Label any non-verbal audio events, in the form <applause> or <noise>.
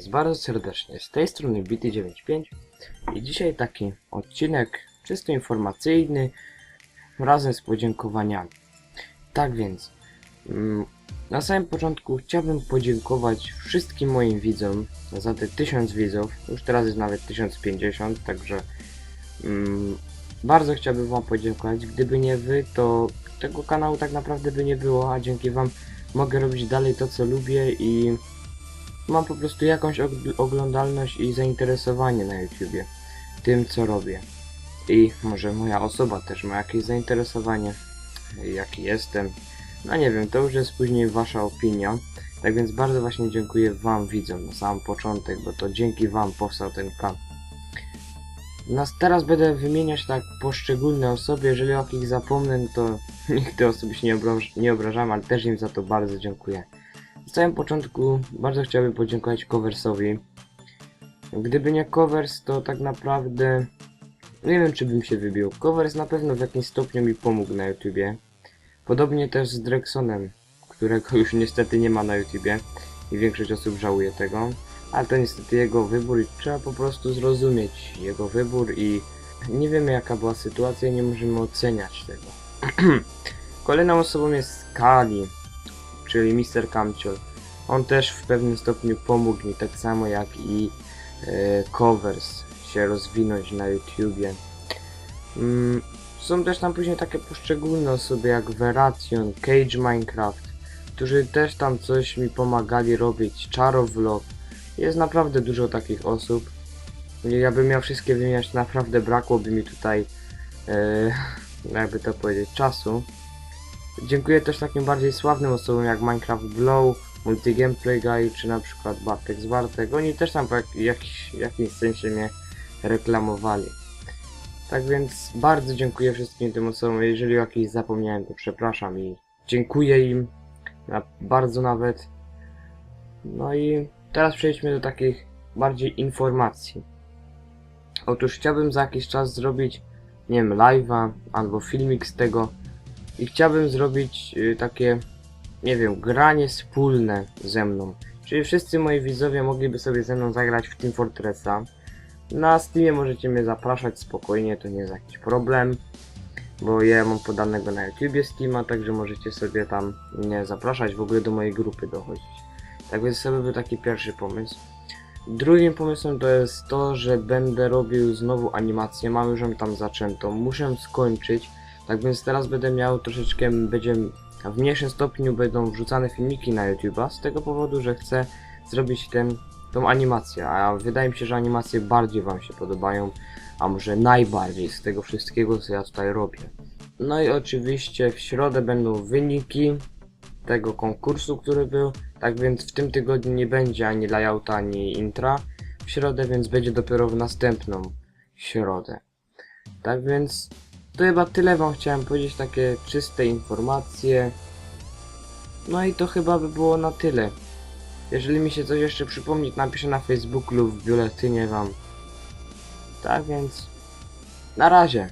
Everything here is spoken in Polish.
Was bardzo serdecznie. Z tej strony BT95 i dzisiaj taki odcinek czysto informacyjny razem z podziękowaniami. Tak więc, mm, na samym początku chciałbym podziękować wszystkim moim widzom za te 1000 widzów. Już teraz jest nawet 1050, także mm, bardzo chciałbym Wam podziękować. Gdyby nie Wy, to tego kanału tak naprawdę by nie było, a dzięki Wam mogę robić dalej to, co lubię i mam po prostu jakąś og- oglądalność i zainteresowanie na YouTubie tym, co robię. I może moja osoba też ma jakieś zainteresowanie, jaki jestem. No nie wiem, to już jest później wasza opinia. Tak więc bardzo właśnie dziękuję wam widzom na sam początek, bo to dzięki wam powstał ten kanał. Nas teraz będę wymieniać tak poszczególne osoby, jeżeli o jakich zapomnę, no to nikt te osoby się nie, obraż, nie obrażam, ale też im za to bardzo dziękuję. Na samym początku bardzo chciałbym podziękować Coversowi. Gdyby nie Covers, to tak naprawdę nie wiem, czy bym się wybił. Covers na pewno w jakimś stopniu mi pomógł na YouTubie. Podobnie też z Drexonem, którego już niestety nie ma na YouTubie i większość osób żałuje tego. Ale to niestety jego wybór i trzeba po prostu zrozumieć jego wybór i nie wiemy jaka była sytuacja i nie możemy oceniać tego. <clears throat> Kolejną osobą jest Kali, czyli Mr. Kamciol. On też w pewnym stopniu pomógł mi, tak samo jak i e, Covers się rozwinąć na YouTubie. Mm, są też tam później takie poszczególne osoby jak Veration, Cage Minecraft, którzy też tam coś mi pomagali robić, Charo Vlog. Jest naprawdę dużo takich osób. Ja bym miał wszystkie wymieniać, naprawdę brakłoby mi tutaj, e, <laughs> jakby to powiedzieć, czasu. Dziękuję też takim bardziej sławnym osobom jak Minecraft Glow, Multi Gameplay Guy, czy na przykład Bartek z Bartek. Oni też tam w jak, jakiś, jakimś sensie mnie reklamowali. Tak więc bardzo dziękuję wszystkim tym osobom. Jeżeli o jakichś zapomniałem, to przepraszam i dziękuję im. Na, bardzo nawet. No i teraz przejdźmy do takich bardziej informacji. Otóż chciałbym za jakiś czas zrobić, nie wiem, live'a albo filmik z tego i chciałbym zrobić y, takie, nie wiem, granie wspólne ze mną. Czyli wszyscy moi widzowie mogliby sobie ze mną zagrać w Team Fortressa. Na Steamie możecie mnie zapraszać spokojnie, to nie jest jakiś problem. Bo ja mam podanego na YouTubie Steama, także możecie sobie tam mnie zapraszać, w ogóle do mojej grupy dochodzić. Tak więc by był taki pierwszy pomysł. Drugim pomysłem to jest to, że będę robił znowu animację, mam już ją tam zaczętą, muszę skończyć. Tak więc teraz będę miał troszeczkę, będzie w mniejszym stopniu będą wrzucane filmiki na YouTube'a, z tego powodu, że chcę zrobić ten, tą animację, a wydaje mi się, że animacje bardziej Wam się podobają, a może najbardziej z tego wszystkiego, co ja tutaj robię. No i oczywiście w środę będą wyniki tego konkursu, który był, tak więc w tym tygodniu nie będzie ani layouta, ani intra w środę, więc będzie dopiero w następną środę. Tak więc to chyba tyle wam chciałem powiedzieć, takie czyste informacje. No i to chyba by było na tyle. Jeżeli mi się coś jeszcze przypomni, napiszę na Facebooku lub w biuletynie wam. Tak więc, na razie.